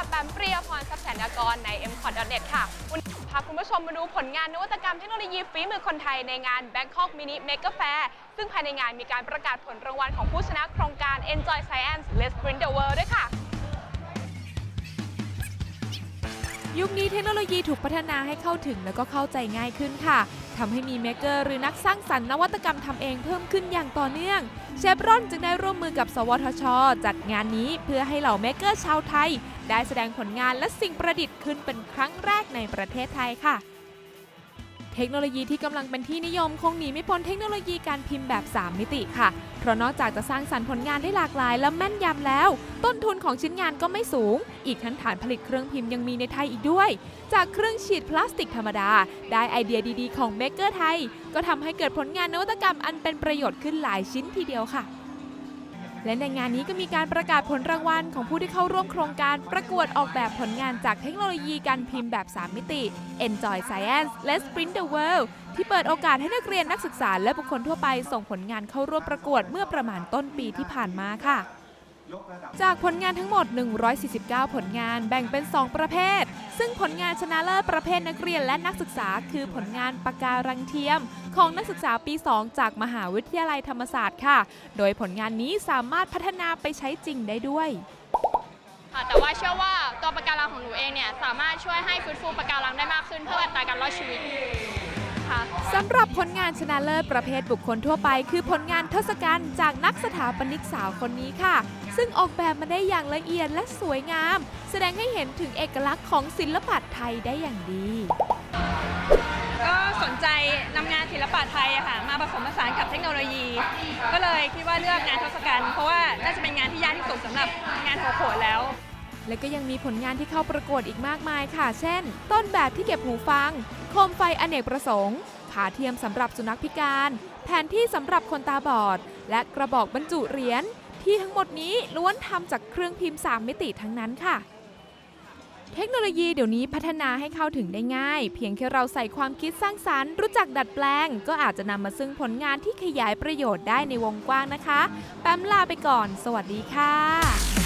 ับแบมเปรียพรสัพแสนกรใน m c o t n e t ค่ะ วันนี้พาคุณผู้ชมมาดูผลงานนวัตกรรมเทคโนโลยีฝีมือคนไทยในงาน Bangkok Mini Maker Fair ซึ่งภายในงานมีการประกาศผลรางวัลของผู้ชนะโครงการ Enjoy Science Let's Print the World ด้วยค่ะ ยุคนี้เทคโนโลยีถูกพัฒนาให้เข้าถึงแล้วก็เข้าใจง่ายขึ้นค่ะทำให้มีเมกเกอร์หรือนักสร้างสรรค์นวัตกรรมทำเองเพิ่มขึ้นอย่างต่อเนื่อง เชฟรอนจึงได้ร่วมมือกับ สวทช จัดงานนี้เพื่อให้เหล่าเมกเกอร์ชาวไทย ได้แสดงผลงานและสิ่งประดิษฐ์ขึ้นเป็นครั้งแรกในประเทศไทยค่ะ เทคโนโลยีที่กำลังเป็นที่นิยมคงหนีไม่พ้นเทคโนโลยีการพิมพ์แบบ 3 มิติค่ะ เพราะนอกจากจะสร้างสรรค์ผลงานได้หลากหลาย และแม่นยำแล้ว ต้นทุนของชิ้นงานก็ไม่สูง อีกทั้งฐานผลิตเครื่องพิมพ์ยังมีในไทยอีกด้วย จากเครื่องฉีดพลาสติกธรรมดา ได้ไอเดียดีๆ ของเมกเกอร์ไทย ก็ทำให้เกิดผลงานนวัตกรรมอันเป็นประโยชน์ขึ้นหลายชิ้นทีเดียวค่ะ และในงานนี้ก็มีการประกาศผลรางวัลของผู้ที่เข้าร่วมโครงการประกวดออกแบบผลงานจากเทคโนโลยีการพิมพ์แบบ 3 มิติ Enjoy Science Let's Print the World ที่เปิดโอกาสให้นักเรียนนักศึกษาและบุคคลทั่วไปส่งผลงานเข้าร่วมประกวดเมื่อประมาณต้นปีที่ผ่านมาค่ะ จากผลงานทั้งหมด 149 ผลงานแบ่งเป็น 2 ประเภท ซึ่งผลงานชนะเลิศประเภทนักเรียนและนักศึกษา คือผลงานปะการังเทียม ของนักศึกษาปี 2 จากมหาวิทยาลัยธรรมศาสตร์ค่ะ โดยผลงานนี้สามารถพัฒนาไปใช้จริงได้ด้วยค่ะแต่ว่าเชื่อว่าตัวปะการังของหนูเองเนี่ยสามารถช่วยให้ฟื้นฟูปะการังได้มากขึ้นเพื่ออัตราการรอดชีวิต ค่ะสำหรับผลงานชนะเลิศประเภทบุคคลทั่วไป คือผลงานทศกัณฐ์จากนักสถาปนิกสาวคนนี้ค่ะ ซึ่งออกแบบมาได้อย่างละเอียดและสวยงาม แสดงให้เห็นถึงเอกลักษณ์ของศิลปะไทยได้อย่างดี ก็สนใจนำงานศิลปะไทยอะค่ะมาผสมผสานกับเทคโนโลยี ก็เลยคิดว่าเลือกงานทศกัณฐ์เพราะว่าน่าจะเป็นงานที่ยากที่สุดสำหรับงานหัวโขนแล้ว และก็ยังมีผลงานที่เข้าประกวดอีกมากมายค่ะ เช่น ต้นแบบที่เก็บหูฟัง โคมไฟอเนกประสงค์ขาเทียมสำหรับสุนัขพิการ แผนที่สำหรับคนตาบอด และกระบอกบรรจุเหรียญที่ทั้งหมดนี้ล้วนทำจากเครื่องพิมพ์ 3 มิติทั้งนั้นค่ะ เทคโนโลยีเดี๋ยวนี้พัฒนาให้เข้าถึงได้ง่าย เพียงแค่เราใส่ความคิดสร้างสรรค์ รู้จักดัดแปลง ก็อาจจะนำมาซึ่งผลงานที่ขยายประโยชน์ได้ในวงกว้างนะคะ แปมลาไปก่อน สวัสดีค่ะ